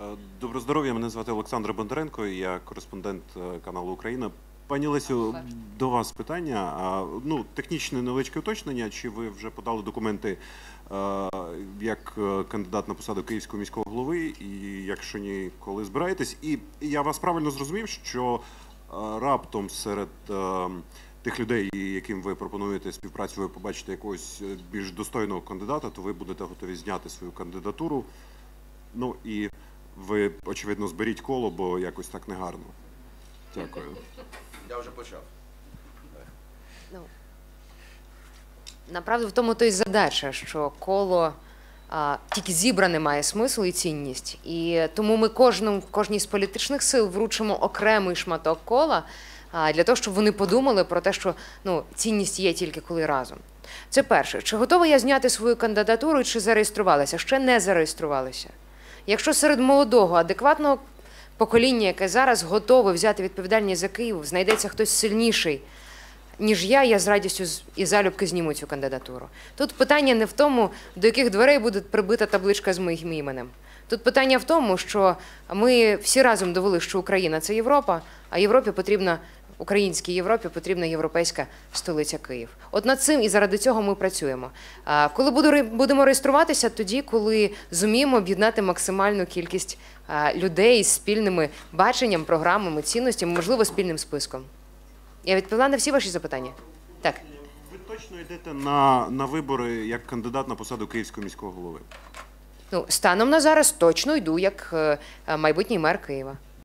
Е, Добро здоров'я, мене звати Олександр Бондаренко, я кореспондент е, каналу Україна. Пані Лесю, до вас питання. Ну, технічне невеличке уточнення. Чи ви вже подали документи е, як кандидат на посаду київського міського голови? І якщо ні, коли збираєтесь? І я вас правильно зрозумів, що раптом серед тих людей, яким ви пропонуєте співпрацю, ви побачите якогось більш достойного кандидата, то ви будете готові зняти свою кандидатуру. Ну і ви, очевидно, зберіть коло, бо якось так негарно. Дякую. Я вже почав. Ну, направду в тому то й задача, що коло а, тільки зібране має смисл і цінність. І тому ми кожному, кожній з політичних сил вручимо окремий шматок кола а, для того, щоб вони подумали про те, що ну, цінність є тільки коли разом. Це перше. Чи готова я зняти свою кандидатуру, чи зареєструвалася? Ще не зареєструвалася. Якщо серед молодого, адекватного покоління, яке зараз готове взяти відповідальність за Київ, знайдеться хтось сильніший, ніж я, я з радістю і залюбки зніму цю кандидатуру. Тут питання не в тому, до яких дверей буде прибита табличка з моїм іменем. Тут питання в тому, що ми всі разом довели, що Україна це Європа, а Європі потрібна українській Європі потрібна європейська столиця Київ. От над цим і заради цього ми працюємо. Коли будемо реєструватися, тоді, коли зуміємо об'єднати максимальну кількість людей з спільними баченням, програмами, цінностями, можливо, спільним списком. Я відповіла на всі ваші запитання. Так. Ви точно йдете на, на вибори як кандидат на посаду київського міського голови? Ну, станом на зараз точно йду як е, майбутній мер Києва.